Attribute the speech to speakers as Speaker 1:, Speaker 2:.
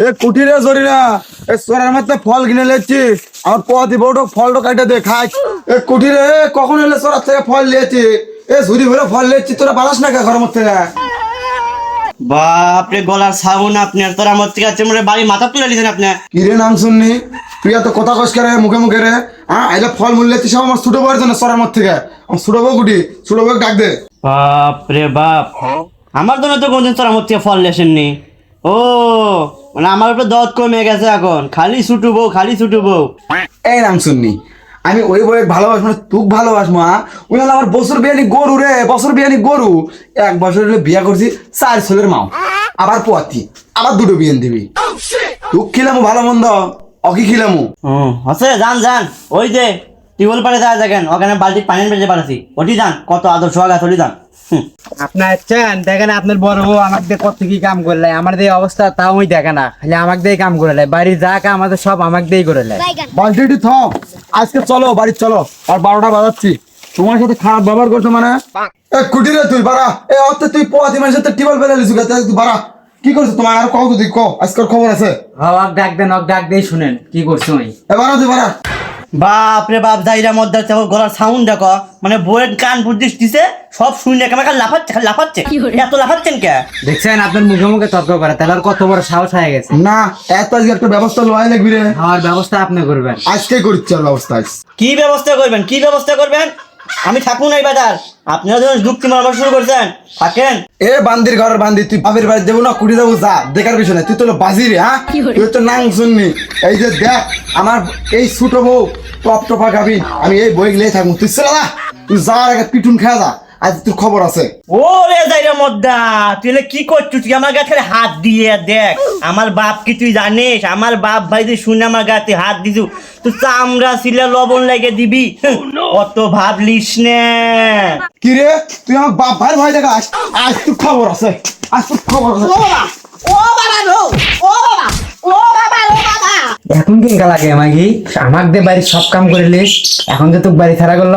Speaker 1: এ কুটিরে না এ সোরার মধ্যে ফল কিনে লেছি। আমার পথি বউটো ফলটো কাটে দে খাই। এ কুটিরে এ, কখন এলে সোরার থেকে ফল লিয়েছি এ ঝুড়ি ভরে ফল লিয়েছি তোরা বাড়াস না কে ঘরের মধ্যে?
Speaker 2: বাপরে গলার সাউন আপনি আর তোর আমার থেকে আছে হয় বাড়ি মাথা তুলে দিয়েছেন আপনি।
Speaker 1: কিরে নাম শুননি? তুই এত কথা কস রে মুখে মুখে রে? হ্যাঁ আইলে ফল মূল্য সব আমার ছোট বউয়ের জন্য সোরার মধ্যে থেকে। আমার ছোট বউ কুটি ছোট বউ ডাক দে।
Speaker 2: বাপরে বাপ। আমার জন্য তো কোনদিন তোরা আমার থেকে ফল লেসেননি ও মানে আমার উপরে দত কমে গেছে এখন। খালি ছুটু বউ খালি ছুটু বউ
Speaker 1: এই নাম শুননি। আমি ওই বইয়ের ভালোবাস মানে তুক ভালোবাস মা ওই হলো আমার বছর বিয়ানি গরু রে বছর বিয়ানি গরু। এক বছর হলে বিয়া করছি চার ছেলের মাও। আবার পোয়াতি আবার দুটো বিয়ান দিবি। তুক খিলামু ভালো মন্দ। অকি খিলামু?
Speaker 2: হুম হসে যান যান। ওই যে টিউবওয়েল পাড়ে যাওয়া দেখেন ওখানে বালতি পানি বেজে পাঠাছি ওটি যান কত আদর সোহাগ আছে ওটি যান
Speaker 3: আপনার আছেন দেখেন আপনার বড় বউ আমাকে দিয়ে কত কি কাম করলে আমার দিয়ে অবস্থা তাও ওই দেখে না খালি আমাকে দিয়ে কাম করে লাই বাড়ির যা কাম আমাদের সব আমাকে দিয়েই করে লাই
Speaker 1: বালতিটি থাও আজকে চলো বাড়ি চলো আর বারোটা বাজাচ্ছি। তোমার সাথে খারাপ ব্যবহার করছ মানে? এ কুটিরে তুই বাড়া। এ অত তুই পোয়াতি মানুষের সাথে টিবল বেলা লিছু তুই বাড়া। কি করছিস তোমার আর কও তুই কো আজকের খবর আছে।
Speaker 3: হক ডাক দেন ডাক দিয়ে শুনেন কি করছ ওই?
Speaker 1: এ তুই বাড়া।
Speaker 2: বাপ রে বাপ যাইরা মদ্দার দেখো গলার সাউন্ড দেখো। মানে বইয়ের কান বুদ্ধিস দিছে সব শুনে কেমন লাফাচ্ছে লাফাচ্ছে। এত লাফাচ্ছেন কে?
Speaker 3: দেখছেন আপনার মুখে মুখে তর্ক করে তাহলে আর কত বড় সাহস হয়ে গেছে?
Speaker 1: না এত আজকে একটা ব্যবস্থা লয় লাগবি রে।
Speaker 3: আমার ব্যবস্থা আপনি করবেন।
Speaker 1: আজকে করছি ব্যবস্থা
Speaker 2: কি ব্যবস্থা করবেন কি ব্যবস্থা করবেন? আমি থাকুন এই বাজার। আপনারা যখন যুক্তি মারবার শুরু করছেন থাকেন।
Speaker 1: এ বান্দির ঘরের বান্দি তুই বাপের বাড়ি দেবো না কুড়ি দেবো যা দেখার পিছনে তুই তো হলো বাজি রে হ্যাঁ? তুই তো নাং শুননি। এই যে দেখ আমার এই ছোট বউ টপ টপা গাবি আমি এই বই গিয়ে থাকব। তুই চলে যা তুই যাওয়ার আগে পিটুন খেয়া যা। আজ তোর খবর আছে।
Speaker 2: ও রে যাইরা মদ্দা তুই কি করছিস তুই আমার গাছে হাত দিয়ে দেখ। আমার বাপ কি তুই জানিস? আমার বাপ ভাই তুই শুনে আমার গাতে হাত দিছু। তুই চামড়া ছিলে লবণ লাগে দিবি। অত ভাবলিস না।
Speaker 1: কি রে? তুই আমার বাপ ভাই ভয় দেখাস? আজ আজ তোর খবর আছে। আজ তোর খবর আছে। ও বাবা!
Speaker 3: ও বাবা এখন কেঙ্কা লাগে আমাকে আমাকে দিয়ে বাড়ির সব কাম করে লিস এখন যে তোর বাড়ি ছাড়া করল।